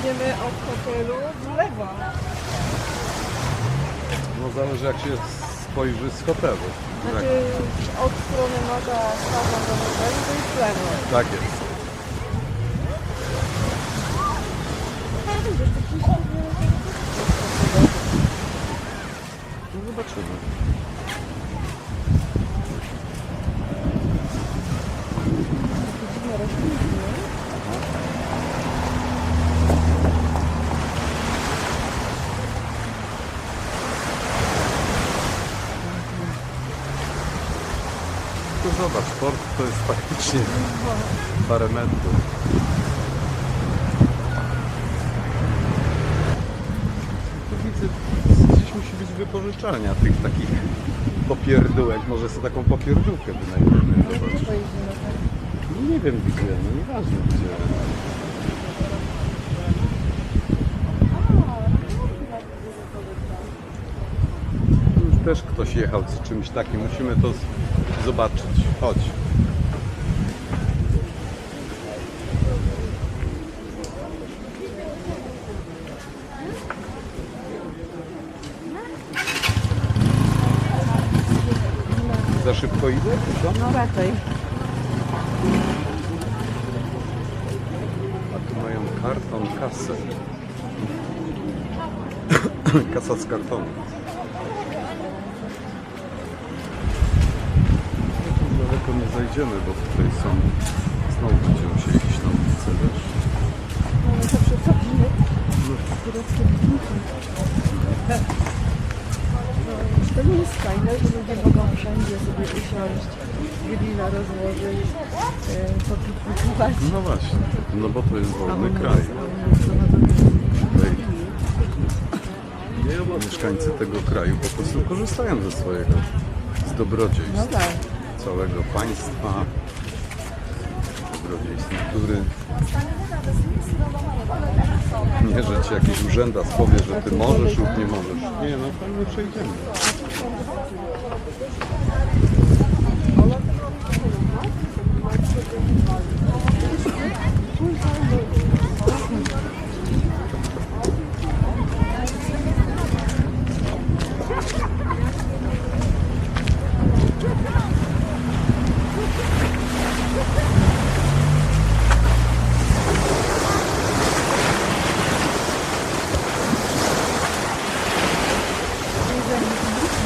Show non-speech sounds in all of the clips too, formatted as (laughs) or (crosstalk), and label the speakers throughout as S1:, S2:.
S1: idziemy od hotelu w lewo.
S2: No zależy jak się spojrzy z hotelu.
S1: Znaczy od strony morza stawa do hotelu to jest w lewo.
S2: tak jest. Zobaczymy. Zobacz, port to jest faktycznie parę metrów. Widzę, gdzieś musi być wypożyczalnia tych takich popierdółek. Może sobie taką popierdółkę wynajmiemy. No nie wiem gdzie, no nieważne gdzie. Tu już też ktoś jechał z czymś takim, musimy to zobaczyć. Chodź. Za szybko idę?
S1: No raczej.
S2: A tu mają karton, kasę. (coughs) Kasa z kartonu. Tu daleko nie zajdziemy, bo tutaj są... Znowu będziemy iść na ulicę, wiesz?
S1: Mamy to przesadzimy. Tureckie pikniki. To nie jest fajne, że ludzie mogą wszędzie sobie usiąść, grilla rozłożyć, e, popiknikować.
S2: No właśnie, no bo to jest wolny kraj. mieszkańcy tego kraju po prostu korzystają ze swojego z
S1: No
S2: dobrodziejstw
S1: tak.
S2: Całego państwa, dobrodziejstw natury. Nie, że ci jakiś urzędas powie, że ty możesz lub nie możesz. Nie, no fajnie przejdziemy.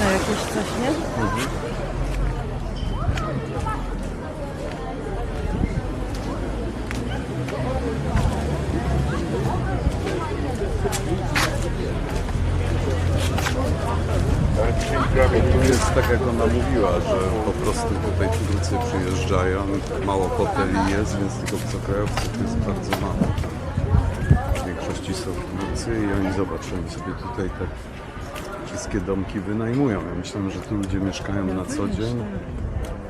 S1: Na jakieś coś, nie?
S2: Tu jest tak jak ona mówiła, że po prostu tutaj Turcy przyjeżdżają, mało hoteli jest, więc tych obcokrajowców jest bardzo mało. W większości są Turcy i oni zobaczą sobie tutaj te wszystkie domki wynajmują. Ja myślę, że tu ludzie mieszkają na co dzień,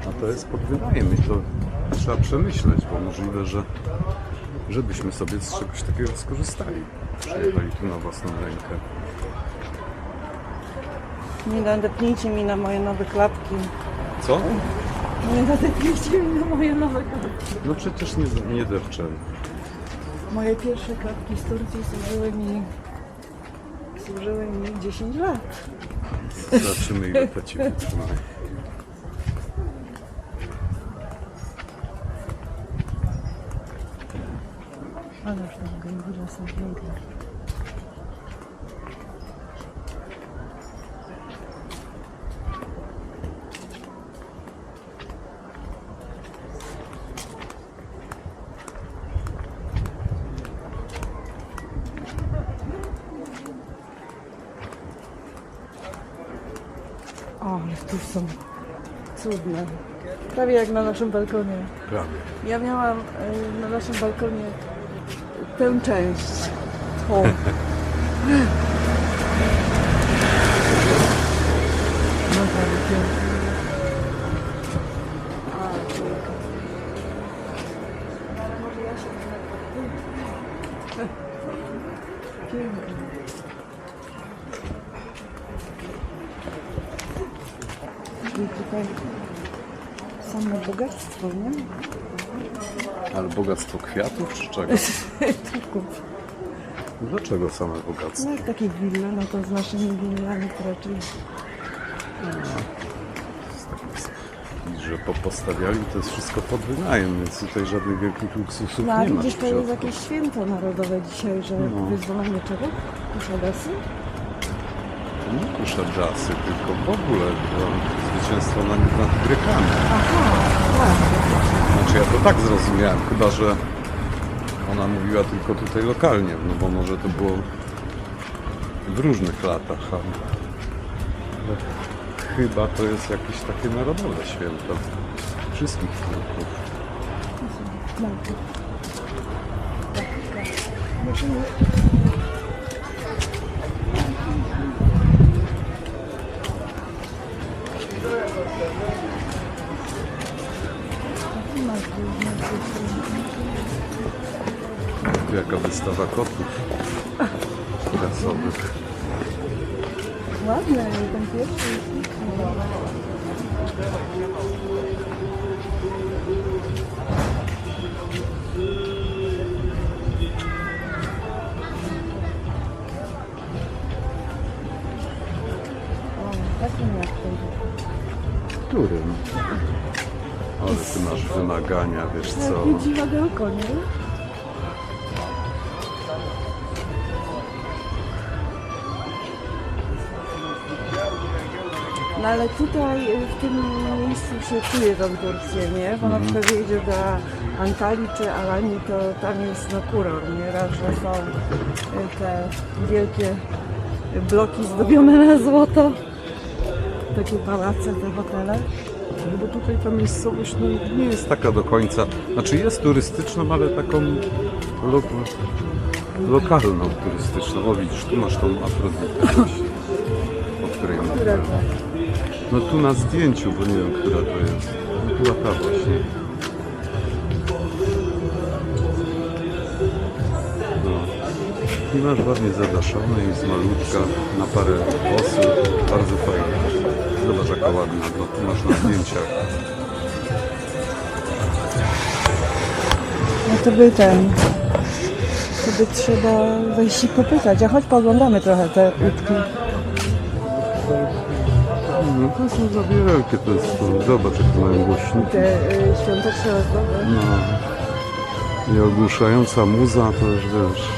S2: a to jest pod wynajem i to trzeba przemyśleć, bo możliwe, że żebyśmy sobie z czegoś takiego skorzystali. Przyjechali tu na własną rękę.
S1: Nie nadepnijcie mi na moje nowe klapki.
S2: Co?
S1: Nie nadepnijcie mi na moje nowe klapki.
S2: No przecież nie, nie dewczę.
S1: Moje pierwsze klapki z Turcji służyły mi służyły mi 10 lat.
S2: Zobaczymy ile wytrzyma.
S1: Ależ te gębile są piękne. Są cudne. Prawie jak na naszym balkonie.
S2: Prawie.
S1: Ja miałam y, na naszym balkonie tę część. Tą. (laughs) bogactwo
S2: kwiatów czy czego? (laughs)
S1: Tu kup.
S2: Dlaczego same bogactwo?
S1: No jak takie wille, no to z naszymi willami to raczej
S2: I że popostawiali to jest wszystko pod wynajem, więc tutaj żadnych wielkich luksusów
S1: No a
S2: nie ma.
S1: widzisz,
S2: w
S1: to jest
S2: środku.
S1: jakieś święto narodowe dzisiaj, że
S2: No.
S1: wyzwolenie czego? Już?
S2: Nie kusza tylko w ogóle to zwycięstwo nad, nad
S1: tak.
S2: Znaczy ja to tak zrozumiałem, chyba że ona mówiła tylko tutaj lokalnie, no bo może to było w różnych latach, ale chyba to jest jakieś takie narodowe święto wszystkich Turków.
S1: No. Tak,
S2: Tu jaka wystawa kotów prasowych.
S1: Ładne, ten pierwszy takim jak ten.
S2: Którym? Ale ty masz wymagania, wiesz co?
S1: Jakie dziwadełko, nie? No ale tutaj y, w tym miejscu się czuje tą Turcję, nie? Bo na przykład jedzie do Antalii czy Alanii, to tam jest no kuror, nie? Raz, że są y, te wielkie bloki zdobione na złoto. Takie pałace, te hotele.
S2: No bo tutaj ta miejscowość no, nie jest taka do końca. Znaczy jest turystyczną, ale taką lo, lokalną turystyczną. O widzisz, tu masz tą Afrodytę o której mówiłem. No tu na zdjęciu, bo nie wiem, która to jest. No, Była ta właśnie. No. I masz ładnie zadaszone, jest malutka, na parę osób, bardzo fajnie. Zobacz jaka ładna, to tu masz na zdjęciach.
S1: No to by ten. To by trzeba wejść i popytać. A chodź pooglądamy trochę te łódki.
S2: No to są za wielkie, to jest to, zobacz jakie mają głośniki.
S1: Te y, świąteczne ozdoby.
S2: No. I ogłuszająca muza, to już wiesz.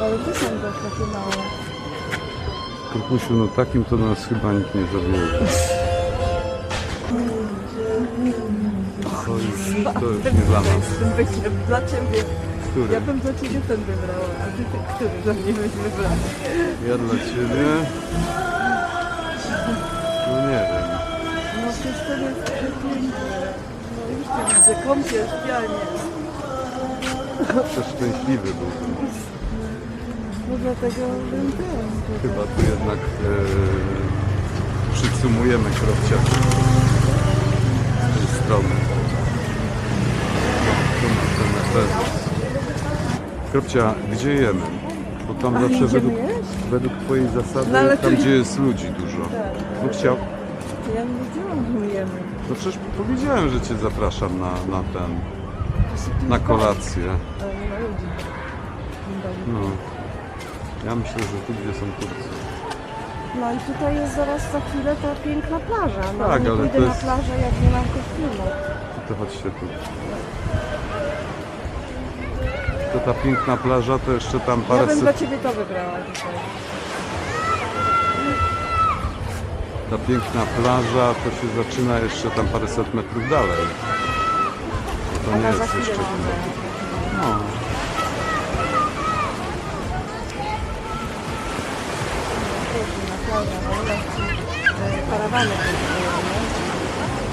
S1: Ale to są też takie małe.
S2: Kurkusiu, no takim to nas chyba nikt nie zabierze. To już, to już nie dla nas.
S1: Dla ciebie.
S2: Który?
S1: Ja bym dla ciebie ten wybrała, a ty ten, który dla mnie byś wybrał?
S2: Ja dla ciebie?
S1: Widzę, kąpiel, śpianie.
S2: Przeszczęśliwy byłbym.
S1: No dlatego bym ten.
S2: Chyba tu jednak e, przycumujemy kropcia z tej strony. Tu masz ten. Kropcia, gdzie jemy? Bo tam
S1: A,
S2: zawsze według, według twojej zasady,
S1: No,
S2: tam
S1: tu-
S2: gdzie jest ludzi dużo. No chciał.
S1: Ja nie wiedziałam, że my jemy.
S2: No przecież powiedziałem, że cię zapraszam na, na ten, na kolację.
S1: Ale nie ma ludzi.
S2: No. Ja myślę, że tu gdzie są Turcy.
S1: No i tutaj jest zaraz za chwilę ta piękna plaża. No,
S2: Tak,
S1: nie
S2: ale
S1: pójdę
S2: to
S1: na
S2: jest-
S1: plażę, jak nie mam kostiumu.
S2: To chodźcie tu. To ta piękna plaża, to jeszcze tam
S1: Ja
S2: parę
S1: bym dla. Ciebie to wybrała dzisiaj.
S2: Ta piękna plaża to się zaczyna jeszcze tam paręset metrów dalej. Bo to nie jest jeszcze... No.
S1: Nie?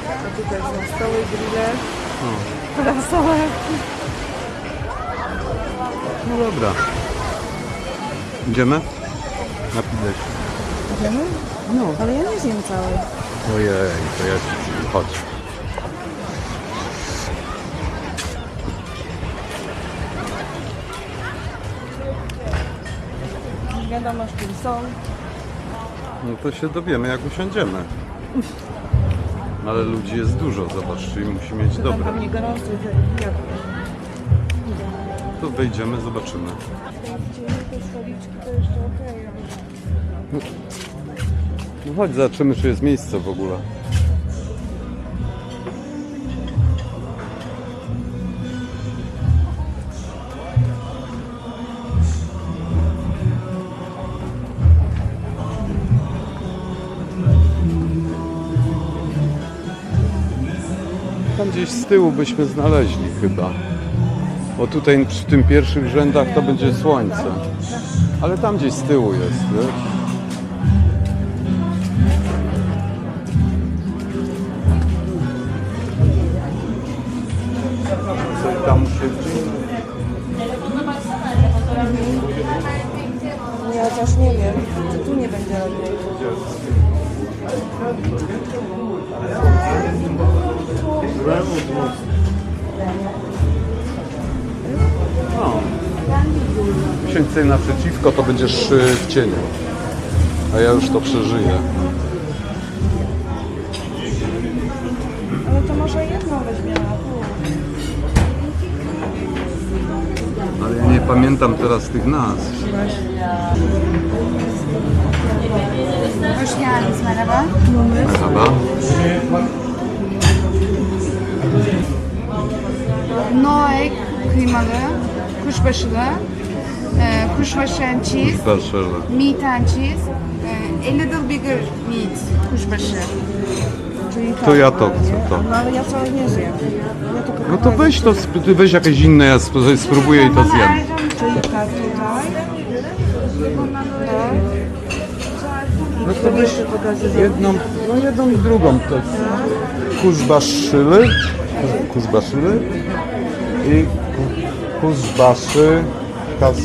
S1: A tutaj są stoły, grille, parasole.
S2: no dobra. Idziemy? Napileć.
S1: Idziemy? No. Ale ja nie zjem całej.
S2: Ojej, to ja ci... Chodź.
S1: Wiadomo, z kim są.
S2: No to się dowiemy jak usiądziemy. Ale ludzi jest dużo, zobacz, czyli musi mieć
S1: Tam
S2: dobre.
S1: pewnie gorący wiatr.
S2: To wejdziemy, zobaczymy.
S1: Sprawdzimy te stoliczki, to jeszcze okej, ale...
S2: No chodź, zobaczymy, czy jest miejsce w ogóle. Tam gdzieś z tyłu byśmy znaleźli chyba. Bo tutaj przy tym pierwszych rzędach to będzie słońce. Ale tam gdzieś z tyłu jest, wiesz?
S1: Ja też nie wiem, czy tu nie będzie lepiej.
S2: Sobie naprzeciwko, to będziesz y, w cieniu. A ja już to przeżyję.
S1: Ale to może jedną weźmiemy na pół.
S2: Pamiętam teraz tych nazw.
S3: Hoş geldiniz, merhaba.
S2: Merhaba.
S3: Noe kıymalı, kuşbaşılı, e, kuşbaşı and cheese,
S2: Warszawa.
S3: meat and cheese, e, a little bigger meat, kuşbaşı.
S1: Czyli
S2: To ja to chcę, to.
S1: No ale ja całe nie zjem. Ja tylko
S2: No to
S1: kawałek
S2: weź to, sp- ty weź jakieś inne, ja sp- spróbuję i to zjem.
S1: Czyli tak tutaj.
S2: No
S1: To pokazuję.
S2: Jedną, no jedną i drugą to jest kuzbaszyly, kuzbaszyly i ku- kuzbaszy kas,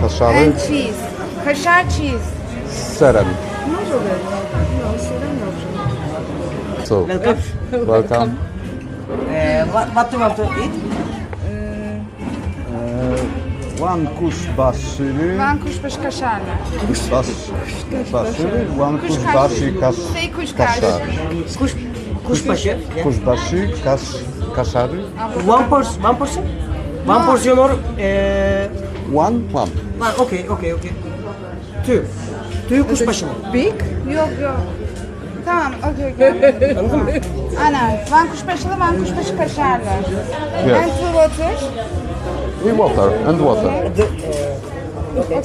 S2: kaszary
S3: And cheese, kaşar cheese.
S2: z serem.
S1: Może być. No, z serem dobrze.
S2: So, welcome. welcome. welcome.
S4: Uh, what, what do you want to eat?
S2: Uh, uh one kuşbaşılı.
S3: One kuşbaş kaşarlı.
S2: Kuşbaş. Kuşbaşılı. One
S3: kuşbaşı kaş.
S2: Şey
S4: kuşbaşı. Kuş kuşbaşı.
S2: Kuşbaşı kaş kaşarı.
S4: One person. One person. One portion or uh,
S2: one one.
S4: One. Okay, okay, okay. Two. Two kuşbaşı mı?
S1: Big?
S3: Yok yok. Tamam, okey okey.
S4: Anladın mı?
S3: Aynen. Van kuşbaşılı, van kuşbaşı kaşarlı.
S2: Yes.
S3: And two water.
S2: I water, and water.
S4: Uh, okay,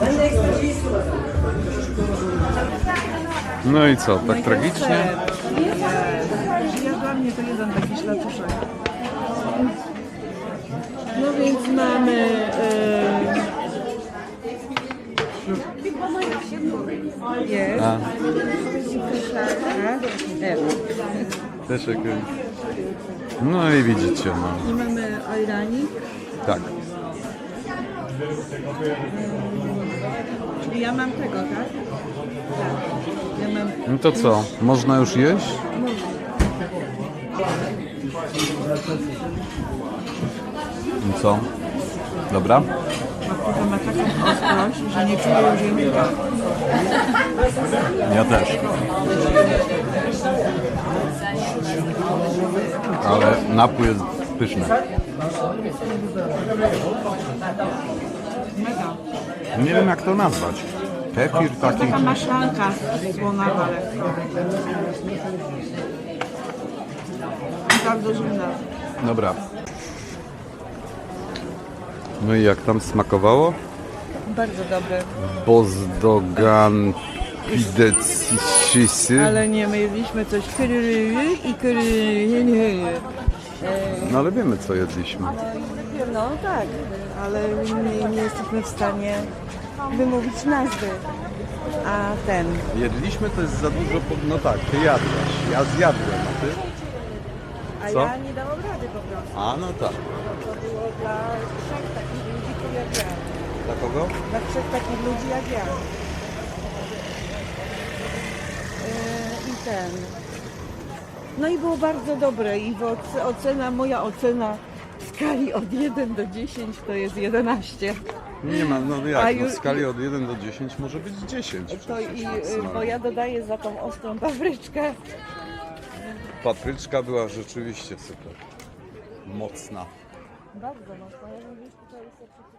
S4: Ben de ekstra cheese.
S2: No i co, tak tragicznie?
S1: Ja dla mnie to jeden taki ślacuszek. No więc mamy... Jest.
S2: A, też jakieś... No i widzicie, no.
S1: I mamy ajranik,
S2: Tak.
S1: czyli ja mam tego, tak? Tak. Ja mam
S2: No to co, można już jeść? I co? Dobra?
S1: Tylko ma taką ostrość, że nie czuję języka.
S2: Ja też. Ale napój jest pyszny.
S1: Mega.
S2: Nie wiem jak to nazwać. Kefir taki.
S1: Taka maślanka słonawa lekko. I bardzo zimna.
S2: Dobra. No i jak tam smakowało?
S1: Bardzo dobre.
S2: Bozdogan pidecisy.
S1: Ale nie, my jedliśmy coś kryryry i kryryry.
S2: No ale wiemy co jedliśmy.
S1: No tak, ale nie, nie jesteśmy w stanie wymówić nazwy. A ten,
S2: Jedliśmy to jest za dużo. Po... No tak, ty jadłaś. Ja zjadłem, a ty?
S1: a
S2: Co?
S1: ja nie dałam rady po prostu.
S2: A no tak.
S1: To było dla trzech takich ludzi jak ja.
S2: Dla kogo?
S1: Dla trzech takich ludzi jak ja. Yy, I ten. No i było bardzo dobre i ocena, moja ocena w skali od 1 do 10 to jest 11.
S2: Nie ma, no
S1: A
S2: jak, no
S1: już-
S2: w skali od 1 do 10 może być 10.
S1: To
S2: przecież.
S1: i, y, bo ja dodaję za tą ostrą papryczkę
S2: papryczka była rzeczywiście super. Mocna.
S1: Bardzo mocno. Ja bym tutaj sobie